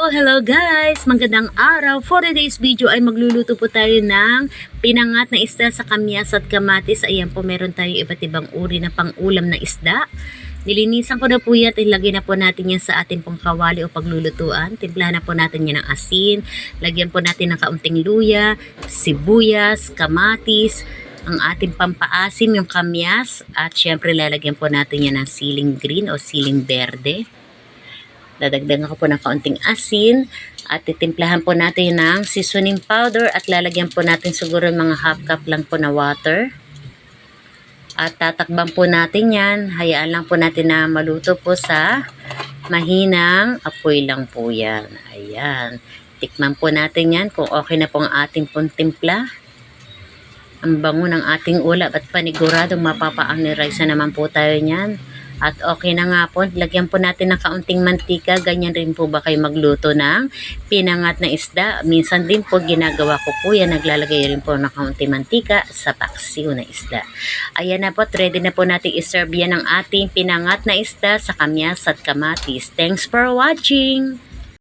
Hello, guys! Magandang araw. For today's video ay magluluto po tayo ng pinangat na isda sa kamyas at kamatis. Ayan po, meron tayo iba't ibang uri na pang-ulam na isda. Nilinisan ko na po yan at ilagay na po natin yan sa ating pong kawali o paglulutuan. Timplahan na po natin yan ng asin. Lagyan po natin ng kaunting luya, sibuyas, kamatis, ang ating pampaasim, yung kamyas. At syempre lalagyan po natin yan ng siling green o siling berde. Dadagdagan ko po ng kaunting asin at titimplahan po natin ng seasoning powder at lalagyan po natin siguro mga half cup lang po na water. At tatakban po natin yan. Hayaan lang po natin na maluto po sa mahinang apoy lang po yan. Ayan. Tikman po natin yan kung okay na po ang ating pong timpla. Ang bango ng ating ulap at paniguradong mapapaang ni na naman po tayo niyan. At okay na nga po, lagyan po natin ng kaunting mantika. Ganyan rin po ba kayo magluto ng pinangat na isda? Minsan din po ginagawa ko po yan. Naglalagay rin po ng kaunting mantika sa paksiw na isda. Ayan na po, ready na po natin iserve yan ng ating pinangat na isda sa kamyas at kamatis. Thanks for watching!